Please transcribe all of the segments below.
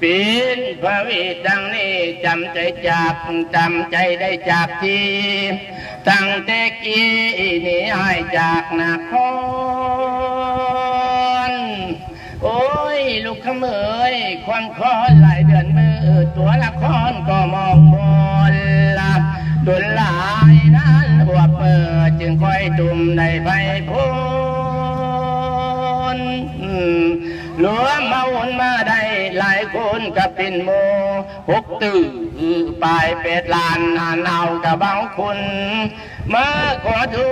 ปีนพระวิดังนี้จำใจจากจำใจได้จากทีตั้งแต่กี้นี้ให้จากนครโอ้ยลูกขเมยความคอนหลายเดือนมือตัวละครก็มองบนลับดุลหลายนั้นหัวเปิดจึงค่อยตุ่มในไฟพ้น หลวมมาวนมาได้หลายคนกับเป็นโมหกตื่อปลายเป็ดลานนานเอากับบางคนมาขอทู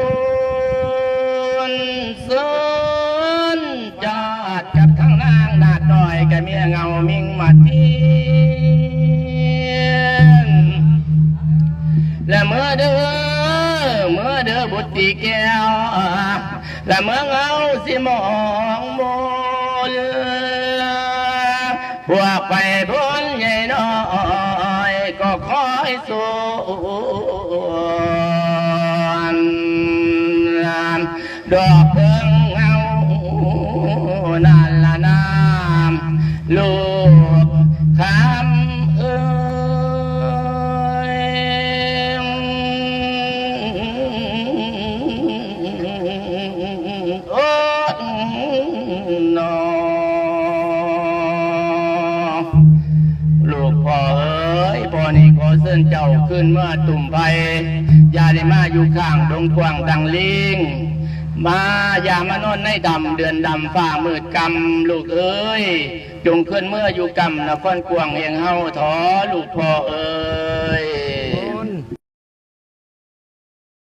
ลสุนจอดกับข้างล่างนาดดอยกับเมียเงามิงมาเทียนและเมื่อเด้อเมื่อเด้อบุตรีแก้วและเมื่อเงาสิมองม นพวกไปพ้นใหญ่น้อยก็คอยส่วนดอกเพิ่งเงานั่นละน้ำลูก เส้นเจ้าขึ้นเมื่อตุ่มไฟยาได้มาอยู่ข้างดงกวางดังลิงมา อย่ามานอนในดำ เดือนดำฝ่ามืดกำลูกเอ้ย จงขึ้นเมื่ออยู่กำนครกวางเฮงเฮาถอลูกพ่อเอ้ย